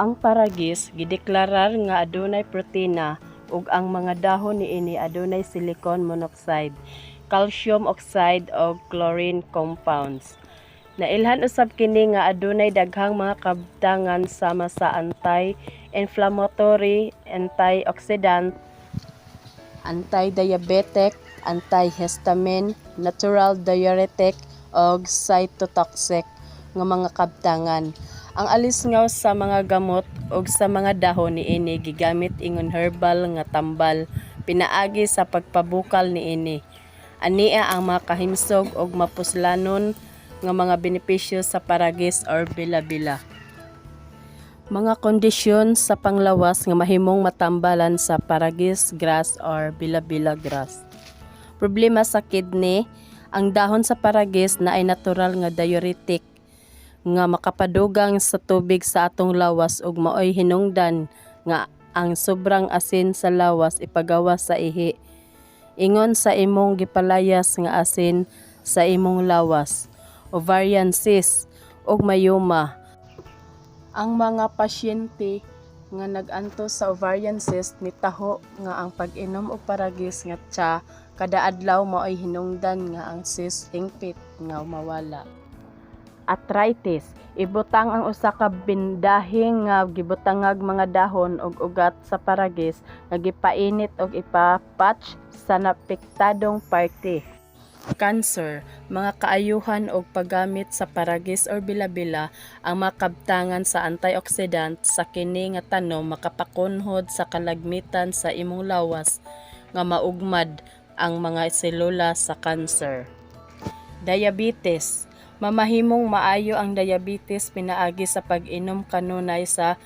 Ang paragis gideklarar nga adunay protina ug ang mga dahon niini adunay silicon monoxide, calcium oxide ug chlorine compounds. Nailhan usab kini nga adunay daghang mga kabtangan sama sa anti-inflammatory, antioxidant, anti-diabetic, antihistamine, natural diuretic ug cytotoxic nga mga kabtangan. Ang alisngaw sa mga gamot ug sa mga dahon niini gigamit ingon herbal nga tambal pinaagi sa pagpabukal niini. Ania ang mga kahimsog ug mapuslanon nga mga benepisyo sa paragis or bila-bila. Mga kondisyon sa panglawas nga mahimong matambalan sa paragis grass or bila-bila grass. Problema sa kidney, ang dahon sa paragis na ay natural nga diuretic nga makapadugang sa tubig sa atong lawas ug maoy hinungdan nga ang sobrang asin sa lawas ipagawas sa ihi. Ingon sa imong gipalayas nga asin sa imong lawas, ovarian cyst ug mayoma. Ang mga pasyente nga naganto sa ovarian cyst nitaho nga ang pag-inom og paragis nga tsa kada adlaw maoy hinungdan nga ang cyst hingpit nga mawala arthritis. Ibutang ang usa ka bindahing nga gibutangag mga dahon ug ugat sa paragis nga gipainit ug ipapatch sa napektadong parte. Cancer, mga kaayuhan og paggamit sa paragis or bila-bila ang makabtangan sa antioxidant sa kini nga tanom makapakunhod sa kalagmitan sa imong lawas nga maugmad ang mga selula sa cancer. Diabetes, Mamahimong maayo ang diabetes pinaagi sa pag-inom kanunay sa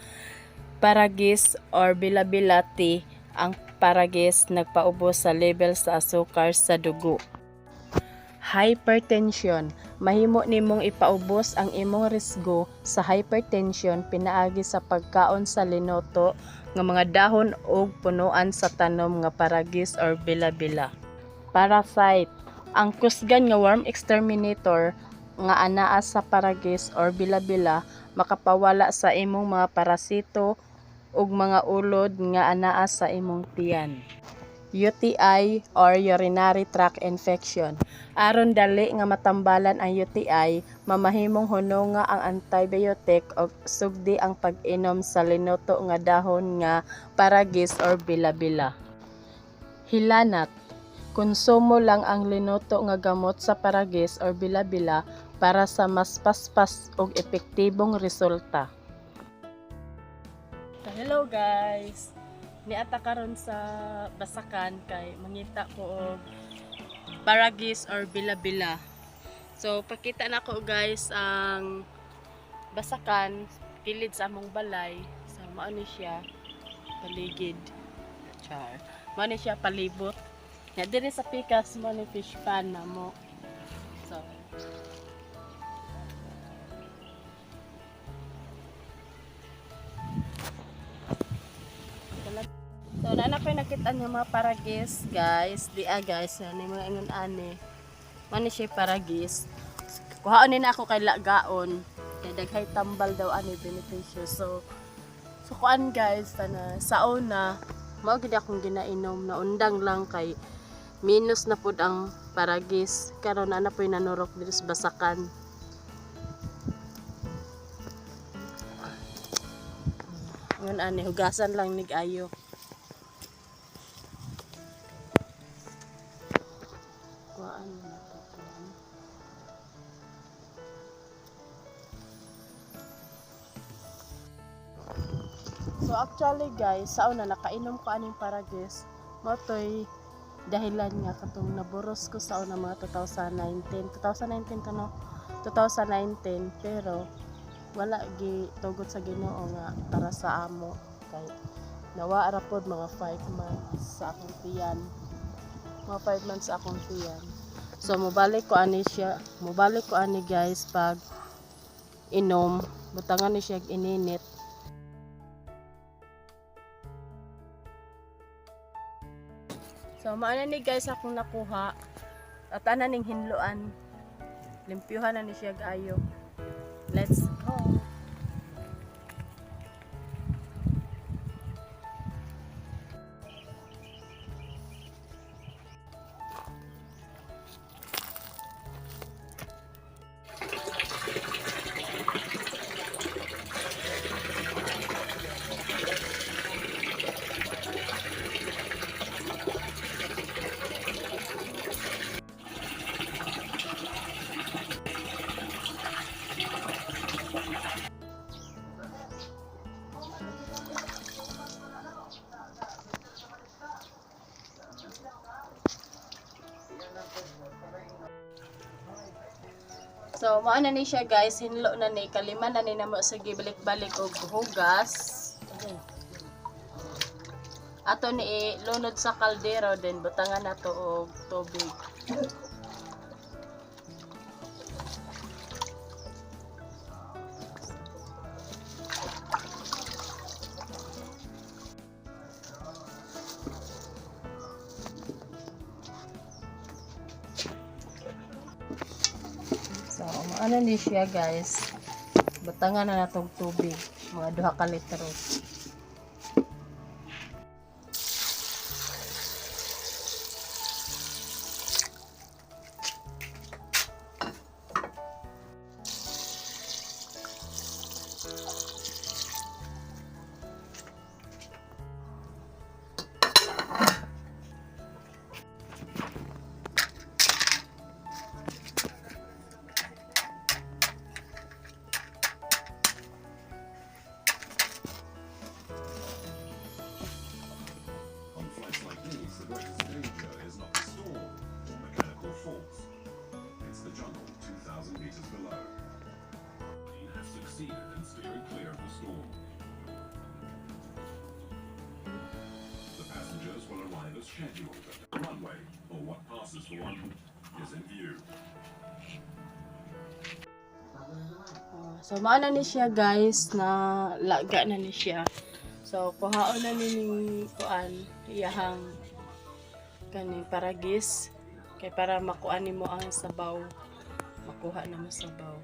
paragis or bila-bila tea. Ang paragis nagpaubos sa level sa asukar sa dugo. Hypertension. Mahimo nimong ipaubos ang imong risgo sa hypertension pinaagi sa pagkaon sa linoto nga mga dahon ug punuan sa tanom nga paragis or bila-bila. Parasite. Ang kusgan nga worm exterminator nga anaa sa paragis or bila-bila makapawala sa imong mga parasito ug mga ulod nga anaa sa imong tiyan. UTI or urinary tract infection. Aron dali nga matambalan ang UTI, mamahimong huno nga ang antibiotic o sugdi ang pag-inom sa linuto nga dahon nga paragis or bila-bila. Hilanat Konsumo lang ang linuto nga gamot sa paragis or bila-bila para sa mas paspas ug epektibong resulta. Hello guys. Niata karon sa Basakan kay mangita ko og paragis or bila-bila. So pakita na ko guys ang Basakan kilid sa among balay. So mao ni siya paligid. Char. Mao ni siya palibot. Ya diri sa pikas mo ni fish pan na mo. So, So, na pa nakita niyo mga paragis, guys. Di ah, guys. Yan mga ingon ani. Mani siya paragis. Kuhaon na ako kay lagaon. Kay daghay tambal daw ani benepisyo. So, so kuan guys, sana sa una, mao gid akong ginainom na undang lang kay minus na pud ang paragis. Karon ana po'y nanurok dito sa basakan. Ngun ani hugasan lang nig ayo. Kuan. So actually guys, sa una nakainom ko aning paragis, mo to'y dahilan nga katong naburos ko sa una mga 2019 2019 to no? 2019 pero wala gi tugot sa Ginoo nga para sa amo. Kay nawa ra pod mga 5 months sa akong tiyan. Mga 5 months sa akong tiyan. So mobalik ko ani siya. Mobalik ko ani guys pag inom. Butangan ni siya ininit So, maana ni guys akong nakuha. At ana ning hinluan. Limpyuhan na ni siya gayo. Let's So, mao na ni siya guys, hinlo na ni kalima na ni namo sa gibalik-balik og hugas. Ato ni lunod sa kaldero then butangan nato og tubig. So, ano ni siya guys. Butangan na natong tubig. Mga duha ka litro. At the runway, or what passes for one is in view. So, mao na ni siya guys na laga na ni siya. So, kuhaon na ni ni kuan iyahang kani paragis kay para makuan nimo ang sabaw. Makuha na mo sabaw.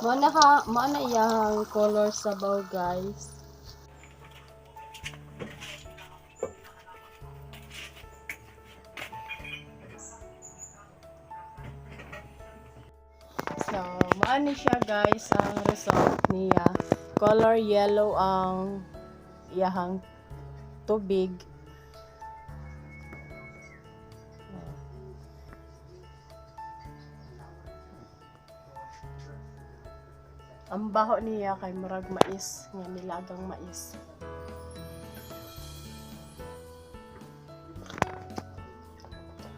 Mo na ka, mo na iyang color sabaw guys. So, maani siya guys ang result niya. Color yellow ang iyahang tubig. Ang baho niya kay murag mais, nga nilagang mais.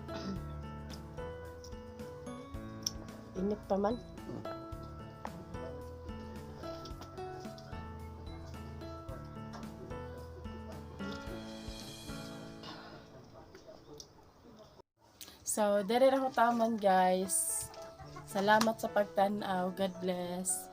Init pa man. So, dire ra ko taman guys. Salamat sa pagtanaw. God bless.